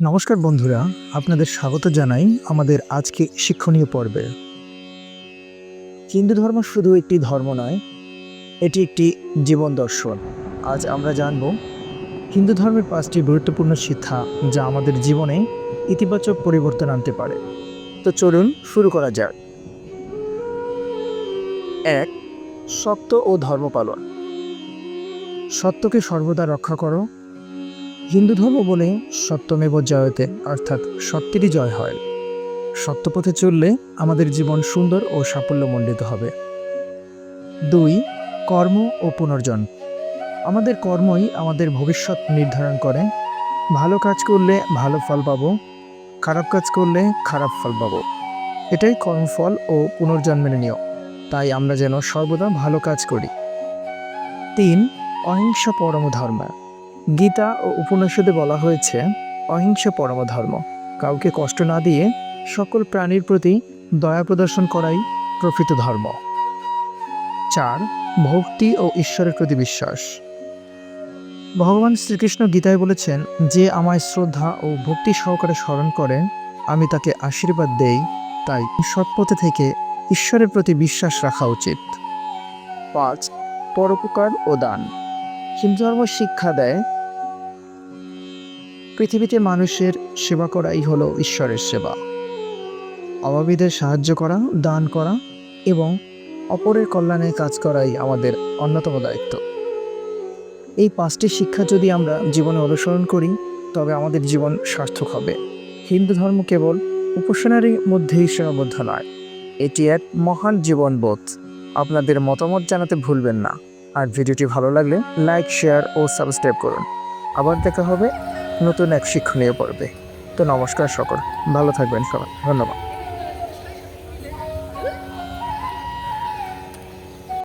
নমস্কার বন্ধুরা, আপনাদের স্বাগত জানাই আমাদের আজকে শিক্ষণীয় পর্বে। হিন্দু ধর্ম শুধু একটি ধর্ম নয়, এটি একটি জীবন দর্শন। আজ আমরা জানব হিন্দু ধর্মের পাঁচটি গুরুত্বপূর্ণ শিক্ষা যা আমাদের জীবনে ইতিবাচক পরিবর্তন আনতে পারে। তো চলুন শুরু করা যাক। এক, সত্য ও ধর্ম পালন। সত্যকে সর্বদা রক্ষা করো হিন্দু ধর্ম বলে সত্যমেব জয়তে অর্থাৎ সত্যেরই জয় হয়। সত্যপথে চললে আমাদের জীবন সুন্দর ও সাফল্যমণ্ডিত হবে। দুই, কর্ম ও পুনর্জন। আমাদের কর্মই আমাদের ভবিষ্যৎ নির্ধারণ করে। ভালো কাজ করলে ভালো ফল পাব, খারাপ কাজ করলে খারাপ ফল পাবো। এটাই কর্মফল ও পুনর্জন্মের নিয়ম তাই আমরা যেন সর্বদা ভালো কাজ করি। তিন, অহিংস পরম ধর্ম গীতা ও উপনিষদে বলা হয়েছে, অহিংসা পরম ধর্ম। কাউকে কষ্ট না দিয়ে সকল প্রাণীর প্রতি দয়া প্রদর্শন করাই প্রকৃত ধর্ম। চার, ভক্তি ও ঈশ্বরের প্রতি বিশ্বাস। ভগবান শ্রীকৃষ্ণ গীতায় বলেছেন, যে আমায় শ্রদ্ধা ও ভক্তি সহকারে স্মরণ করে, আমি তাকে আশীর্বাদ দেই, তাই সৎপথে থেকে ঈশ্বরের প্রতি বিশ্বাস রাখা উচিত। পাঁচ, পরোপকার ও দান। হিন্দু ধর্ম শিক্ষা দেয় পৃথিবীতে মানুষের সেবা করাই হলো ঈশ্বরের সেবা। অভাবীদের সাহায্য করা, দান করা এবং অপরের কল্যাণে কাজ করাই আমাদের অন্যতম দায়িত্ব। এই পাঁচটি শিক্ষা যদি আমরা জীবনে অনুসরণ করি, তবে আমাদের জীবন সার্থক হবে। হিন্দু ধর্ম কেবল উপাসনারই মধ্যেই সীমাবদ্ধ নয়। এটি এক মহান জীবনবোধ। আপনাদের মতামত জানাতে ভুলবেন না। আর ভিডিওটি ভালো লাগলে লাইক, শেয়ার ও সাবস্ক্রাইব করুন। আবার দেখা হবে নতুন এক শিক্ষণীয় পর্বে। তো নমস্কার সকল। ভালো থাকবেন সবাই। ধন্যবাদ।